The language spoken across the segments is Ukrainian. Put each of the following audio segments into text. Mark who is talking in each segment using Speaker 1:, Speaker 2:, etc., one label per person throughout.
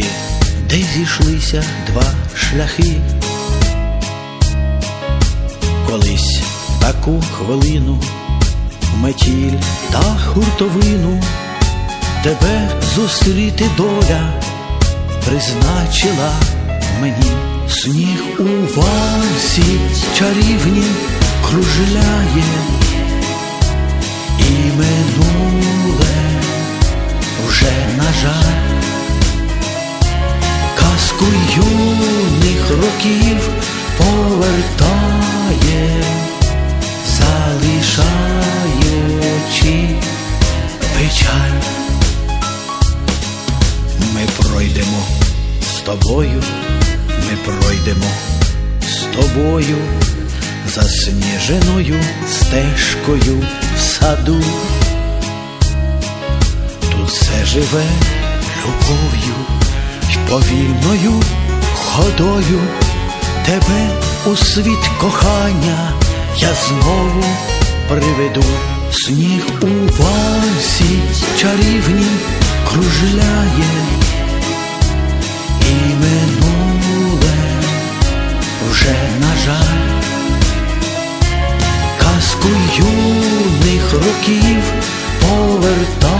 Speaker 1: доріжки, де зійшлися два шляхи. Колись таку хвилину метіль та хуртовину тебе зустріти доля призначила мені сніг у вальсі чарівні кружляє і минуле вже на жаль років повертає, залишаючи печаль. Ми пройдемо з тобою, ми пройдемо з тобою, засніженою стежкою в саду. Тут все живе любов'ю й повільною ходою тебе у світ кохання я знову приведу. Сніг у вальсі чарівнім кружляє і минуле вже на жаль казку юних років повертає,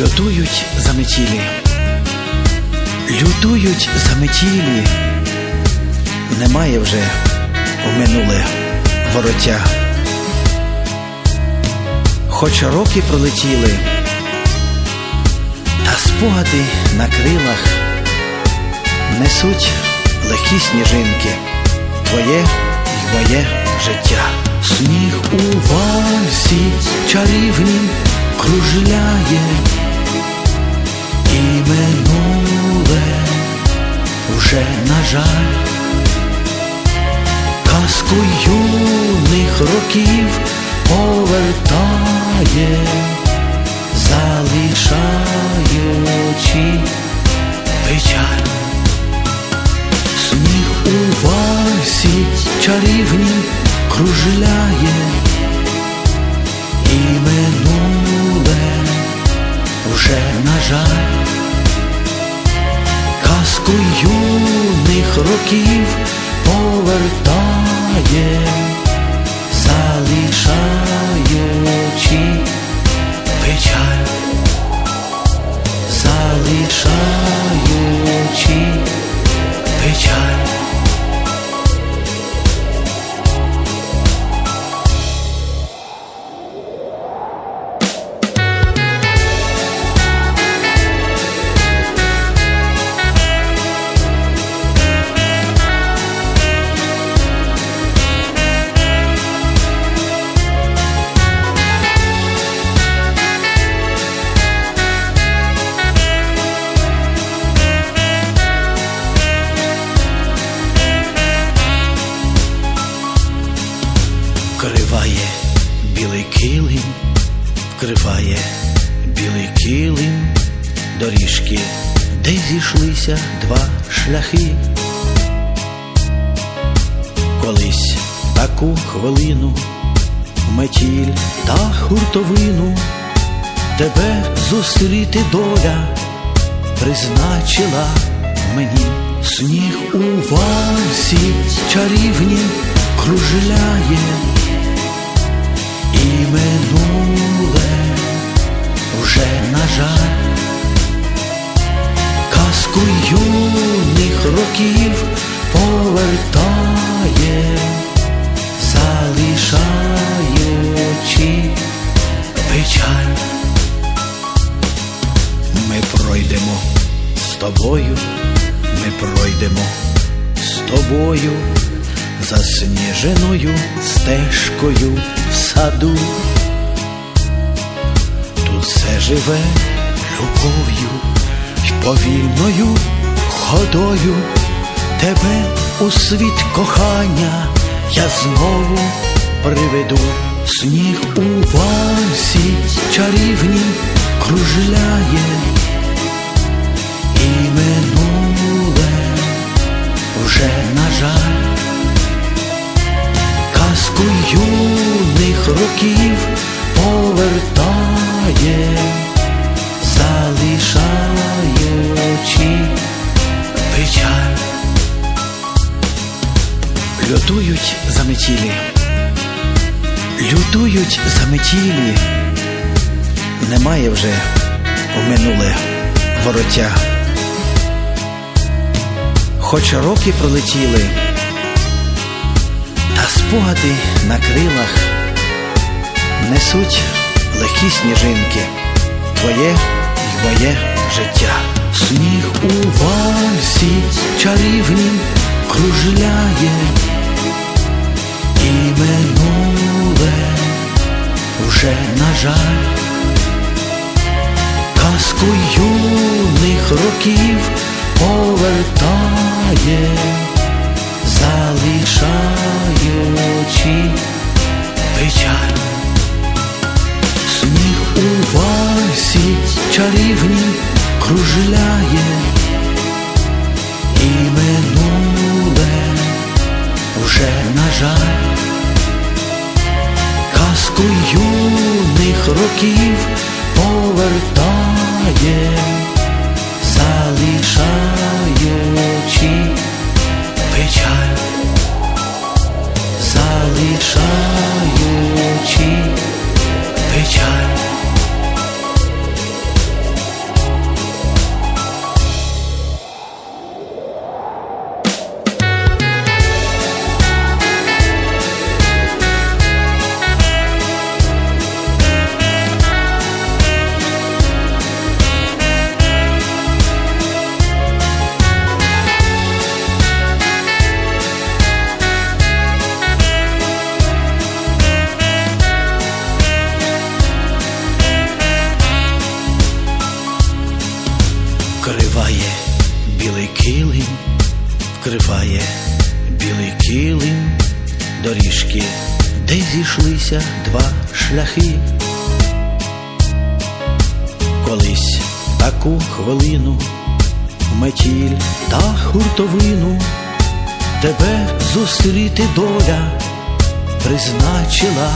Speaker 1: Лютують заметілі, лютують заметілі, немає вже в минуле вороття. Хоч роки пролетіли, та спогади на крилах несуть легкі сніжинки, твоє й моє життя. Сніг у вальсі чарівнім кружляє і минуле вже на жаль. Казку юних років повертає, залишаючи печаль. Сніг у вальсі чарівнім кружляє. І минуле вже на жаль казку юних років повертає, залишаючи печаль, залишаючи печаль. Зійшлися два шляхи. Колись таку хвилину метіль та хуртовину тебе зустріти доля призначила мені сніг у вальсі чарівнім кружляє і років повертає, залишаючи печаль. Ми пройдемо з тобою, ми пройдемо з тобою засніженою стежкою в саду. Тут все живе любов'ю й повільною ходою тебе у світ кохання я знову приведу. Сніг у вальсі чарівні кружляє Лютують заметілі, лютують заметілі, немає вже в минуле вороття. Хоч роки пролетіли, та спогади на крилах несуть легкі сніжинки, твоє й моє життя. Сніг у вальсі чарівнім кружляє, і минуле вже, на жаль, казку юних років повертає, залишаючи печаль. Сніг у вальсі чарівнім кружляє, і минуле вже, на жаль, казку юних років повертає, залишаючи печаль, залишаючи печаль. Зійшлися два шляхи. Колись таку хвилину, метіль та хуртовину, тебе зустріти доля призначила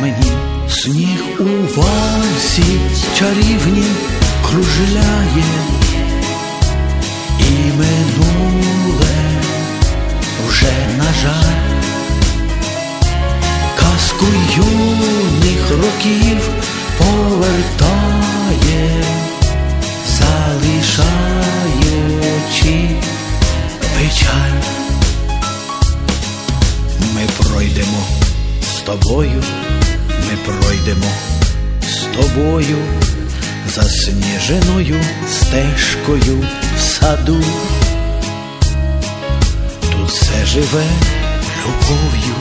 Speaker 1: мені сніг у вальсі чарівнім кружляє і минуле вже, на жаль, років повертає, залишаючи печаль. Ми пройдемо з тобою, ми пройдемо з тобою засніженою стежкою в саду. Тут все живе любов'ю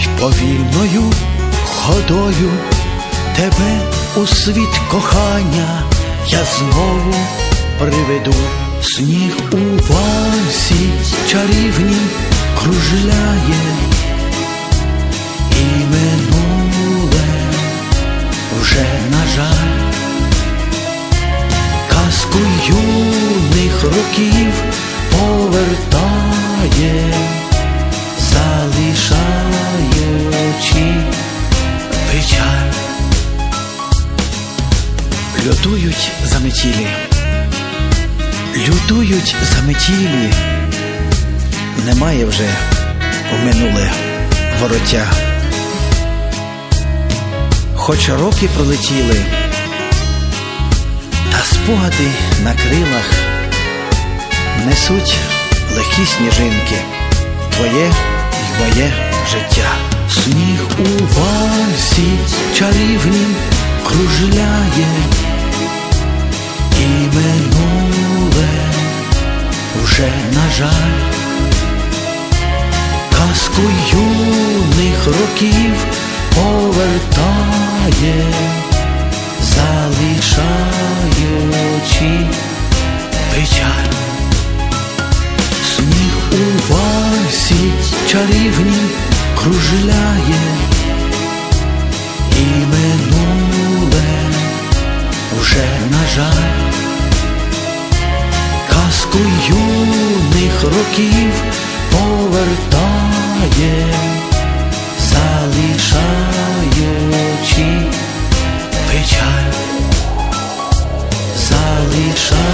Speaker 1: й повільною ходою. Тебе у світ кохання я знову приведу. Сніг у вальсі чарівнім кружляє, і минуле вже, на жаль, казку юних років повертає, Лютують заметілі, лютують заметілі, немає вже в минуле вороття. Хоч роки пролетіли, та спогади на крилах несуть легкі сніжинки, твоє й моє життя. Сніг у вальсі чарівнім кружляє, і минуле вже, на жаль, казку юних років повертає, залишаючи печаль. Сніг у вальсі чарівнім кружляє, і минуле вже, на жаль, казку юних років повертає, залишаючи печаль, залишаючи